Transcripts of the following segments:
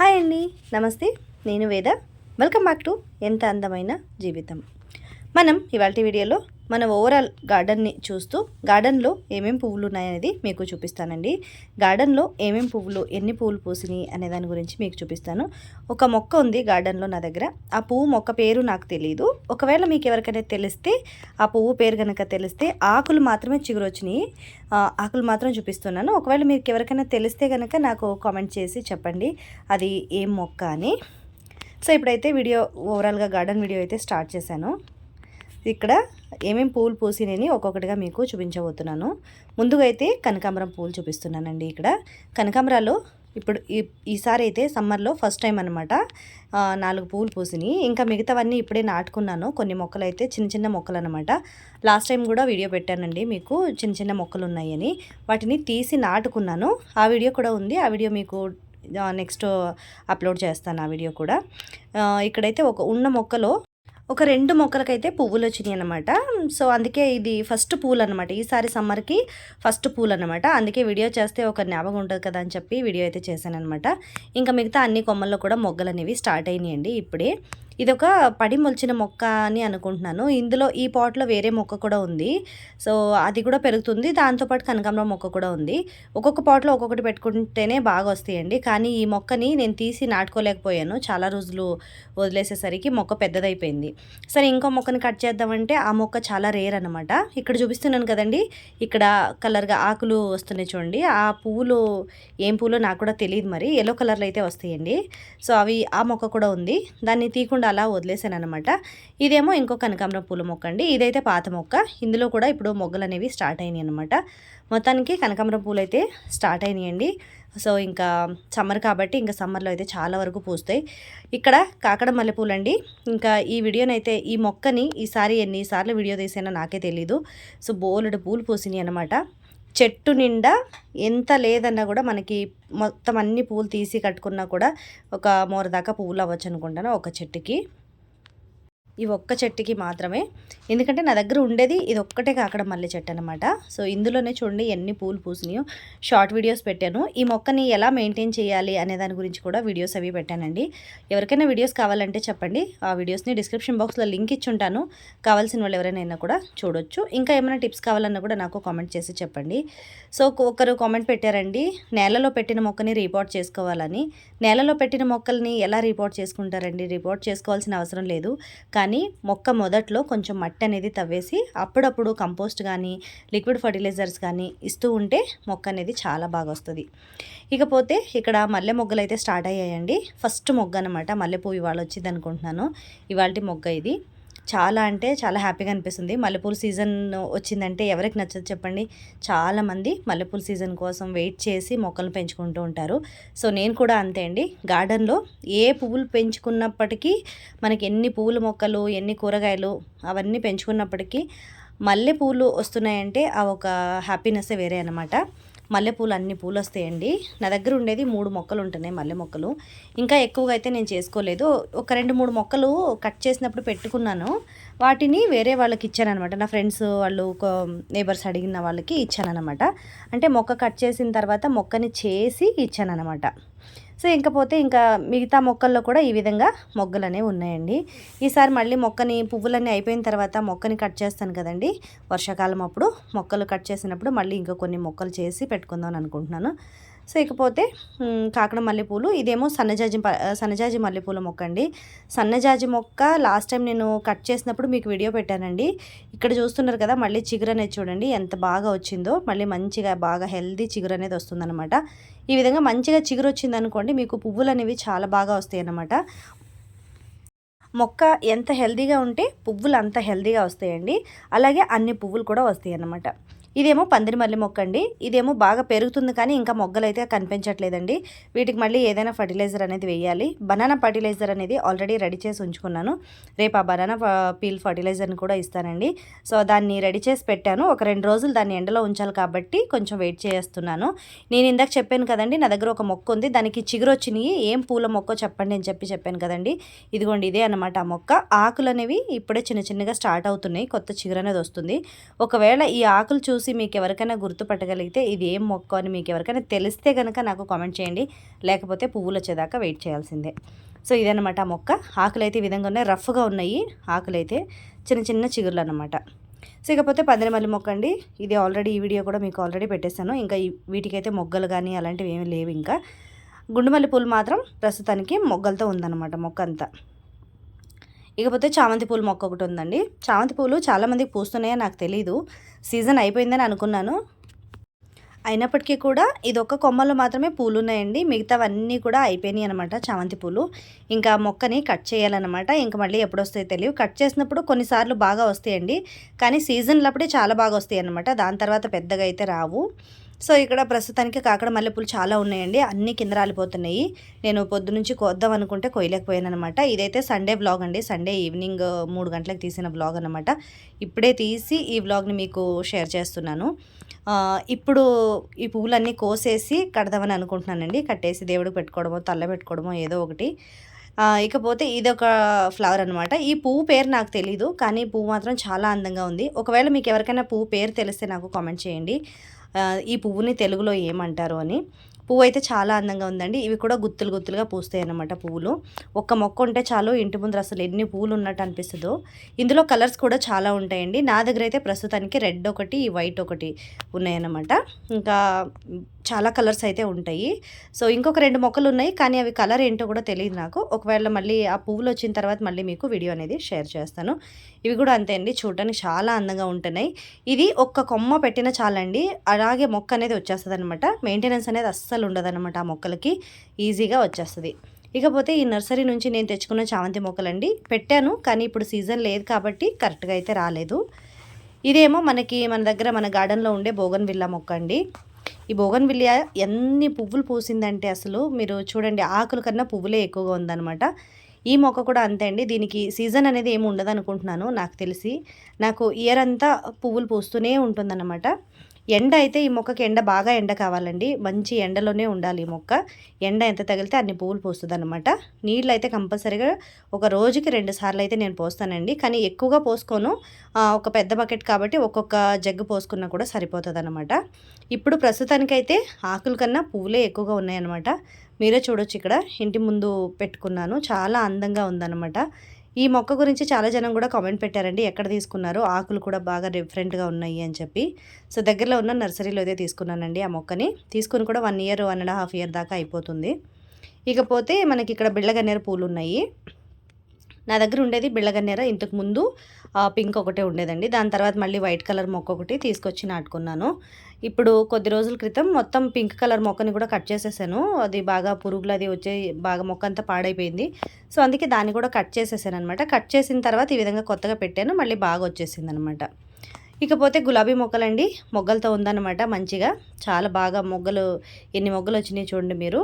Hi అండి. నమస్తే. నేను వేద. వెల్కమ్ బ్యాక్ టు ఎంత అందమైన జీవితం. మనం ఇవాళ వీడియోలో మన ఓవరాల్ గార్డెన్ని చూస్తూ గార్డెన్లో ఏమేం పువ్వులు ఉన్నాయనేది మీకు చూపిస్తానండి. గార్డెన్లో ఏమేం పువ్వులు ఎన్ని పువ్వులు పూసినాయి అనే దాని గురించి మీకు చూపిస్తాను. ఒక మొక్క ఉంది గార్డెన్లో నా దగ్గర. ఆ పువ్వు మొక్క పేరు నాకు తెలియదు ఒకవేళ మీకు ఎవరికైనా తెలిస్తే ఆ పువ్వు పేరు కనుక తెలిస్తే ఆకులు మాత్రమే చిగురు వచ్చినాయి ఆకులు మాత్రం చూపిస్తున్నాను. ఒకవేళ మీకు ఎవరికైనా తెలిస్తే కనుక నాకు కామెంట్ చేసి చెప్పండి. అది ఏం మొక్క అని. సో ఇప్పుడైతే వీడియో ఓవరాల్గా గార్డెన్ వీడియో అయితే స్టార్ట్ చేశాను. ఇక్కడ ఏమేం పూలు పూసినని ఒక్కొక్కటిగా మీకు చూపించబోతున్నాను. ముందుగా అయితే కనకాంబరం పూలు చూపిస్తున్నానండి ఇక్కడ. కనకాంబరాలు ఇప్పుడు ఈ ఈసారి అయితే సమ్మర్లో ఫస్ట్ టైం అనమాట నాలుగు పూలు పూసినాయి ఇంకా మిగతావన్నీ ఇప్పుడే నాటుకున్నాను. కొన్ని మొక్కలు అయితే చిన్న చిన్న మొక్కలు అనమాట లాస్ట్ టైం కూడా వీడియో పెట్టానండి మీకు చిన్న చిన్న మొక్కలు ఉన్నాయని వాటిని తీసి నాటుకున్నాను. ఆ వీడియో కూడా ఉంది. ఆ వీడియో మీకు నెక్స్ట్ అప్లోడ్ చేస్తాను ఆ వీడియో కూడా. ఇక్కడైతే ఒక ఉన్న మొక్కలో ఒక రెండు మొక్కలకైతే పువ్వులు వచ్చినాయి అనమాట సో అందుకే ఇది ఫస్ట్ పూలు అనమాట ఈసారి సమ్మర్కి ఫస్ట్ పూలు అనమాట అందుకే వీడియో చేస్తే ఒక జ్ఞాపకం ఉంటుంది కదా అని చెప్పి వీడియో అయితే చేశాను అనమాట ఇంకా మిగతా అన్ని కొమ్మల్లో కూడా మొగ్గలు అనేవి స్టార్ట్ అయినాయండి ఇప్పుడే. ఇది ఒక పడి మొలిచిన మొక్క అని అనుకుంటున్నాను. ఇందులో ఈ పాట్లో వేరే మొక్క కూడా ఉంది. సో అది కూడా పెరుగుతుంది. దాంతోపాటు కనకాంబరం మొక్క కూడా ఉంది. ఒక్కొక్క పాట్లో ఒక్కొక్కటి పెట్టుకుంటేనే బాగా వస్తాయండి. కానీ ఈ మొక్కని నేను తీసి నాటుకోలేకపోయాను. చాలా రోజులు వదిలేసేసరికి మొక్క పెద్దదైపోయింది. సరే ఇంకో మొక్కని కట్ చేద్దామంటే ఆ మొక్క చాలా రేర్ అనమాట ఇక్కడ చూపిస్తున్నాను కదండి. ఇక్కడ కలర్గా ఆకులు వస్తున్నాయి చూడండి. ఆ పువ్వులు ఏం పువ్వులో నాకు కూడా తెలియదు మరి. ఎల్లో కలర్లో అయితే వస్తాయండి. సో అవి ఆ మొక్క కూడా ఉంది. దాన్ని తీయకుండా అలా వదిలేసాను అనమాట ఇదేమో ఇంకో కనకాంబరం పూల మొక్క అండి. ఇదైతే పాత మొక్క. ఇందులో కూడా ఇప్పుడు మొగ్గలు అనేవి స్టార్ట్ అయినాయి అనమాట మొత్తానికి కనకాంబరం పూలు అయితే స్టార్ట్ అయినాయండి. సో ఇంకా సమ్మర్ కాబట్టి ఇంకా సమ్మర్లో అయితే చాలా వరకు పూస్తాయి. ఇక్కడ కాకడ మల్లెపూలు అండి ఇంకా ఈ వీడియోనైతే ఈ మొక్కని ఈసారి ఎన్నిసార్లు వీడియో తీసానో నాకే తెలీదు. సో బోలెడు పూలు పూసినాయి అనమాట చెట్టు నిండా ఎంత లేదన్నా కూడా మనకి మొత్తం అన్ని పూలు తీసి కట్టుకున్నా కూడా ఒక మూర దాకా పువ్వులు అవ్వచ్చు అనుకుంటాను ఒక చెట్టుకి. ఈ ఒక్క చెట్టుకి మాత్రమే. ఎందుకంటే నా దగ్గర ఉండేది ఇది ఒక్కటే కాకడ మల్లె చెట్టు అనమాట సో ఇందులోనే చూడండి ఎన్ని పూలు పూసినాయో. షార్ట్ వీడియోస్ పెట్టాను. ఈ మొక్కని ఎలా మెయింటైన్ చేయాలి అనే దాని గురించి కూడా వీడియోస్ అవి పెట్టానండి. ఎవరికైనా వీడియోస్ కావాలంటే చెప్పండి. ఆ వీడియోస్ని డిస్క్రిప్షన్ బాక్స్లో లింక్ ఇచ్చి ఉంటాను. కావాల్సిన వాళ్ళు ఎవరైనా కూడా చూడొచ్చు. ఇంకా ఏమైనా టిప్స్ కావాలన్నా కూడా నాకు కామెంట్ చేసి చెప్పండి. సో ఒకరు కామెంట్ పెట్టారండి నేలలో పెట్టిన మొక్కని రిపోర్ట్ చేసుకోవాలని. నేలలో పెట్టిన మొక్కల్ని ఎలా రిపోర్ట్ చేసుకుంటారండి? రిపోర్ట్ చేసుకోవాల్సిన అవసరం లేదు. కానీ కానీ మొక్క మొదట్లో కొంచెం మట్టి అనేది తవ్వేసి అప్పుడప్పుడు కంపోస్ట్ కానీ లిక్విడ్ ఫర్టిలైజర్స్ కానీ ఇస్తూ ఉంటే మొక్క అనేది చాలా బాగా వస్తుంది. ఇకపోతే ఇక్కడ మల్లె మొగ్గలు అయితే స్టార్ట్ అయ్యాయండి. ఫస్ట్ మొగ్గ అనమాట మల్లెపూ ఇవాళ వచ్చింది అనుకుంటున్నాను ఇవాళ మొగ్గ ఇది. చాలా అంటే చాలా హ్యాపీగా అనిపిస్తుంది. మల్లెపూల సీజన్ వచ్చిందంటే ఎవరికి నచ్చదు చెప్పండి. చాలామంది మల్లెపూల సీజన్ కోసం వెయిట్ చేసి మొక్కలు పెంచుకుంటూ ఉంటారు. సో నేను కూడా అంతే అండి. గార్డెన్లో ఏ పువ్వులు పెంచుకున్నప్పటికీ మనకి ఎన్ని పువ్వుల మొక్కలు ఎన్ని కూరగాయలు అవన్నీ పెంచుకున్నప్పటికీ మల్లెపూలు వస్తున్నాయంటే ఆ ఒక హ్యాపీనెస్సే వేరే అనమాట మల్లెపూలు అన్ని పూలు వస్తాయండి నా దగ్గర ఉండేది మూడు మొక్కలు ఉంటున్నాయి మల్లె మొక్కలు. ఇంకా ఎక్కువగా అయితే నేను చేసుకోలేదు. ఒక రెండు మూడు మొక్కలు కట్ చేసినప్పుడు పెట్టుకున్నాను. వాటిని వేరే వాళ్ళకి ఇచ్చాను అనమాట నా ఫ్రెండ్స్ వాళ్ళు నేబర్స్ అడిగిన వాళ్ళకి ఇచ్చాను అనమాట అంటే మొక్క కట్ చేసిన తర్వాత మొక్కని చేసి ఇచ్చాను అనమాట సో ఇంకపోతే ఇంకా మిగతా మొక్కల్లో కూడా ఈ విధంగా మొగ్గలు అనేవి ఉన్నాయండి. ఈసారి మళ్ళీ మొక్కని పువ్వులన్నీ అయిపోయిన తర్వాత మొక్కని కట్ చేస్తాను కదండి. వర్షాకాలం అప్పుడు మొక్కలు కట్ చేసినప్పుడు మళ్ళీ ఇంకా కొన్ని మొక్కలు చేసి పెట్టుకుందాం అనుకుంటున్నాను. సో ఇకపోతే కాకడ మల్లెపూలు. ఇదేమో సన్నజాజి ప- సన్నజాజి మల్లెపూల మొక్క అండి సన్నజాజి మొక్క లాస్ట్ టైం నేను కట్ చేసినప్పుడు మీకు వీడియో పెట్టానండి. ఇక్కడ చూస్తున్నారు కదా మళ్ళీ చిగురు అనేది చూడండి ఎంత బాగా వచ్చిందో. మళ్ళీ మంచిగా బాగా హెల్దీ చిగురు అనేది వస్తుందన్నమాట. ఈ విధంగా మంచిగా చిగురు వచ్చిందనుకోండి మీకు పువ్వులు అనేవి చాలా బాగా వస్తాయి అన్నమాట. మొక్క ఎంత హెల్దీగా ఉంటే పువ్వులు అంత హెల్దీగా వస్తాయండి. అలాగే అన్ని పువ్వులు కూడా వస్తాయి అన్నమాట. ఇదేమో పందిరి మల్లి మొక్క అండి ఇదేమో బాగా పెరుగుతుంది కానీ ఇంకా మొగ్గలు అయితే కనిపించట్లేదండి. వీటికి మళ్ళీ ఏదైనా ఫర్టిలైజర్ అనేది వేయాలి. బనానా ఫర్టిలైజర్ అనేది ఆల్రెడీ రెడీ చేసి ఉంచుకున్నాను. రేపు ఆ బనానా పీల్ ఫర్టిలైజర్ని కూడా ఇస్తానండి. సో దాన్ని రెడీ చేసి పెట్టాను. ఒక రెండు రోజులు దాన్ని ఎండలో ఉంచాలి కాబట్టి కొంచెం వెయిట్ చేస్తున్నాను. నేను ఇందాక చెప్పాను కదండి నా దగ్గర ఒక మొక్క ఉంది. దానికి చిగురు వచ్చినాయి. ఏం పూల మొక్కో చెప్పండి అని చెప్పి చెప్పాను కదండి. ఇదిగోండి ఇదే అన్నమాట ఆ మొక్క. ఆకులు అనేవి ఇప్పుడే చిన్న చిన్నగా స్టార్ట్ అవుతున్నాయి. కొత్త చిగురు అనేది వస్తుంది. ఒకవేళ ఈ ఆకులు చూసి చూసి మీకు ఎవరికైనా గుర్తుపట్టగలిగితే ఇది ఏం మొక్క అని మీకు ఎవరికైనా తెలిస్తే కనుక నాకు కామెంట్ చేయండి. లేకపోతే పువ్వులు వచ్చేదాకా వెయిట్ చేయాల్సిందే. సో ఇదన్నమాట ఆ మొక్క. ఆకులు అయితే ఈ విధంగా ఉన్నాయి. రఫ్గా ఉన్నాయి. ఆకులు అయితే చిన్న చిన్న చిగుర్లు అనమాట సో ఇకపోతే పందిరమల్లి మొక్క అండి. ఇది ఆల్రెడీ ఈ వీడియో కూడా మీకు ఆల్రెడీ పెట్టేశాను. ఇంకా వీటికైతే మొగ్గలు కానీ అలాంటివి ఏమీ లేవు ఇంకా. గుండుమల్లి పూలు మాత్రం ప్రస్తుతానికి మొగ్గలతో ఉందన్నమాట మొక్క అంతా ఇకపోతే చామంతి పూలు మొక్క ఒకటి ఉందండి. చామంతి పూలు చాలామందికి పూస్తున్నాయో నాకు తెలీదు. సీజన్ అయిపోయిందని అనుకున్నాను. అయినప్పటికీ కూడా ఇది ఒక్క కొమ్మలో మాత్రమే పూలు ఉన్నాయండి మిగతావన్నీ కూడా అయిపోయినాయి అనమాట చామంతి పూలు. ఇంకా మొక్కని కట్ చేయాలన్నమాట. ఇంకా మళ్ళీ ఎప్పుడు వస్తాయో తెలియదు కట్ చేసినప్పుడు కొన్నిసార్లు బాగా వస్తాయండి. కానీ సీజన్లప్పుడే చాలా బాగా వస్తాయి అనమాట దాని తర్వాత పెద్దగా అయితే రావు. సో ఇక్కడ ప్రస్తుతానికి కాకడ మల్లెపూలు చాలా ఉన్నాయండి. అన్నీ కింద రాలిపోతున్నాయి నేను పొద్దు నుంచి అనుకుంటే కొయ్యలేకపోయాను అనమాట ఇదైతే సండే బ్లాగ్ అండి. సండే ఈవినింగ్ మూడు గంటలకు తీసిన బ్లాగ్ అనమాట ఇప్పుడే తీసి ఈ వ్లాగ్ని మీకు షేర్ చేస్తున్నాను. ఇప్పుడు ఈ పువ్వులన్నీ కోసేసి కడదామని అనుకుంటున్నానండి. కట్టేసి దేవుడికి పెట్టుకోవడమో తల్ల పెట్టుకోవడమో ఏదో ఒకటి. ఇకపోతే ఇదొక ఫ్లవర్ అనమాట ఈ పువ్వు పేరు నాకు తెలీదు కానీ పువ్వు మాత్రం చాలా అందంగా ఉంది. ఒకవేళ మీకు ఎవరికైనా పువ్వు పేరు తెలిస్తే నాకు కామెంట్ చేయండి. ఈ పువ్వుని తెలుగులో ఏమంటారు అని. పువ్వు అయితే చాలా అందంగా ఉందండి. ఇవి కూడా గుత్తులు గుత్తులుగా పూస్తాయి అన్నమాట పువ్వులు. ఒక్క మొక్క ఉంటే చాలు ఇంటి ముందర అసలు ఎన్ని పువ్వులు ఉన్నట్టు అనిపిస్తుందో. ఇందులో కలర్స్ కూడా చాలా ఉంటాయండి. నా దగ్గర అయితే ప్రస్తుతానికి రెడ్ ఒకటి వైట్ ఒకటి ఉన్నాయన్నమాట. ఇంకా చాలా కలర్స్ అయితే ఉంటాయి. సో ఇంకొక రెండు మొక్కలు ఉన్నాయి. కానీ అవి కలర్ ఏంటో కూడా తెలియదు నాకు. ఒకవేళ మళ్ళీ ఆ పువ్వులు వచ్చిన తర్వాత మళ్ళీ మీకు వీడియో అనేది షేర్ చేస్తాను. ఇవి కూడా అంతే అండి. చూడడానికి చాలా అందంగా ఉంటున్నాయి. ఇది ఒక్క కొమ్మ పెట్టిన చాలండి. అలాగే మొక్క అనేది వచ్చేస్తుంది అనమాట మెయింటెనెన్స్ అనేది అస్సలు ఉండదన్నమాట ఆ మొక్కలకి. ఈజీగా వచ్చేస్తుంది. ఇకపోతే ఈ నర్సరీ నుంచి నేను తెచ్చుకున్న చామంతి మొక్కలండి. పెట్టాను కానీ ఇప్పుడు సీజన్ లేదు కాబట్టి కరెక్ట్గా అయితే రాలేదు. ఇదేమో మనకి మన దగ్గర మన గార్డెన్లో ఉండే బోగన్ విల్లా మొక్క అండి. ఈ బోగన్ విల్లా ఎన్ని పువ్వులు పూసిందంటే అసలు మీరు చూడండి ఆకుల కన్నా పువ్వులే ఎక్కువగా ఉందన్నమాట. ఈ మొక్క కూడా అంతే అండి. దీనికి సీజన్ అనేది ఏమి ఉండదు అనుకుంటున్నాను నాకు తెలిసి. నాకు ఇయర్ అంతా పువ్వులు పూస్తూనే ఉంటుందన్నమాట. ఎండ అయితే ఈ మొక్కకి ఎండ బాగా ఎండ కావాలండి. మంచి ఎండలోనే ఉండాలి ఈ మొక్క. ఎండ ఎంత తగిలితే అన్ని పువ్వులు పోస్తుంది అనమాట నీళ్ళు అయితే కంపల్సరీగా ఒక రోజుకి రెండు సార్లు అయితే నేను పోస్తానండి. కానీ ఎక్కువగా పోసుకోను. ఒక పెద్ద బకెట్ కాబట్టి ఒక్కొక్క జగ్గు పోసుకున్నా కూడా సరిపోతుంది అనమాట ఇప్పుడు ప్రస్తుతానికైతే ఆకుల కన్నా పువ్వులే ఎక్కువగా ఉన్నాయన్నమాట. మీరే చూడొచ్చు ఇక్కడ. ఇంటి ముందు పెట్టుకున్నాను. చాలా అందంగా ఉందన్నమాట. ఈ మొక్క గురించి చాలా జనం కూడా కామెంట్ పెట్టారండి. ఎక్కడ తీసుకున్నారు ఆకులు కూడా బాగా డిఫరెంట్గా ఉన్నాయి అని చెప్పి. సో దగ్గరలో ఉన్న నర్సరీలో అయితే తీసుకున్నానండి ఆ మొక్కని. తీసుకుని కూడా one year one and half year దాకా అయిపోతుంది. ఇకపోతే మనకి ఇక్కడ బిళ్ళగన్నేరు పూలు ఉన్నాయి. నా దగ్గర ఉండేది బిళ్ళగన్నేర ఇంతకుముందు పింక్ ఒకటే ఉండేదండి. దాని తర్వాత మళ్ళీ వైట్ కలర్ మొక్క ఒకటి తీసుకొచ్చి నాటుకున్నాను. ఇప్పుడు కొద్ది రోజుల క్రితం మొత్తం పింక్ కలర్ మొక్కని కూడా కట్ చేసేసాను. అది బాగా పురుగులు అది వచ్చే బాగా మొక్క అంతా పాడైపోయింది. సో అందుకే దాన్ని కూడా కట్ చేసేసాను అనమాట కట్ చేసిన తర్వాత ఈ విధంగా కొత్తగా పెట్టాను. మళ్ళీ బాగా వచ్చేసింది అనమాట ఇకపోతే గులాబీ మొక్కలండి. మొగ్గలతో ఉందన్నమాట మంచిగా. చాలా బాగా మొగ్గలు ఎన్ని మొగ్గలు వచ్చినాయి చూడండి మీరు.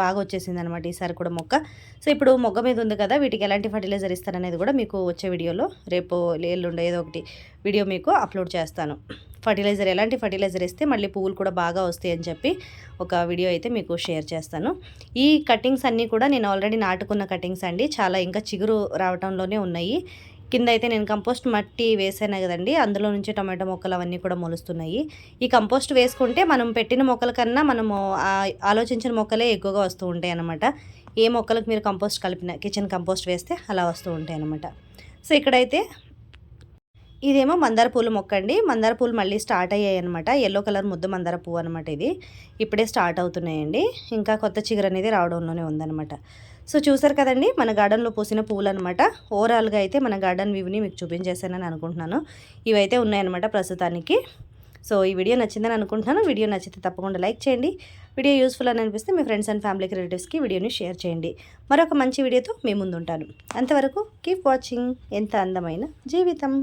బాగా వచ్చేసింది అనమాట ఈసారి కూడా మొక్క. సో ఇప్పుడు మొగ్గ మీద ఉంది కదా వీటికి ఎలాంటి ఫర్టిలైజర్ ఇస్తారనేది కూడా మీకు వచ్చే వీడియోలో రేపు ఎల్లుండో ఏదో ఒకటి వీడియో మీకు అప్లోడ్ చేస్తాను. ఫర్టిలైజర్ ఎలాంటి ఫర్టిలైజర్ ఇస్తే మళ్ళీ పువ్వులు కూడా బాగా వస్తాయి అని చెప్పి ఒక వీడియో అయితే మీకు షేర్ చేస్తాను. ఈ కటింగ్స్ అన్నీ కూడా నేను ఆల్రెడీ నాటుకున్న కటింగ్స్ అండి. చాలా ఇంకా చిగురు రావటంలోనే ఉన్నాయి. కింద అయితే నేను కంపోస్ట్ మట్టి వేసాను కదండి. అందులో నుంచి టమాటో మొక్కలు అవన్నీ కూడా మొలుస్తున్నాయి. ఈ కంపోస్ట్ వేసుకుంటే మనం పెట్టిన మొక్కల కన్నా మనము ఆలోచించిన మొక్కలే ఎక్కువగా వస్తూ ఉంటాయి అన్నమాట ఏ మొక్కలకు మీరు కంపోస్ట్ కలిపిన కిచెన్ కంపోస్ట్ వేస్తే అలా వస్తూ ఉంటాయి అన్నమాట సో ఇక్కడైతే ఇదేమో మందార పూలు మొక్క అండి. మందార పూలు మళ్ళీ స్టార్ట్ అయ్యాయి అనమాట ఎల్లో కలర్ ముద్ద మందార పువ్వు అనమాట ఇది. ఇప్పుడే స్టార్ట్ అవుతున్నాయండి. ఇంకా కొత్త చిగురు అనేది రావడంలోనే ఉందన్నమాట. సో చూసారు కదండి మన గార్డెన్లో పూసిన పువ్వులు అనమాట ఓవరాల్గా అయితే మన గార్డెన్ వ్యూని మీకు చూపించేసానని అనుకుంటున్నాను. ఇవైతే ఉన్నాయన్నమాట ప్రస్తుతానికి. సో ఈ వీడియో నచ్చిందని అనుకుంటున్నాను. వీడియో నచ్చితే తప్పకుండా లైక్ చేయండి. వీడియో యూస్ఫుల్ అని అనిపిస్తే మీ ఫ్రెండ్స్ అండ్ ఫ్యామిలీకి రిలేటివ్స్కి వీడియోని షేర్ చేయండి. మరొక మంచి వీడియోతో మీ ముందు ఉంటాను అంతవరకు కీప్ వాచింగ్. ఎంత అందమైన జీవితం.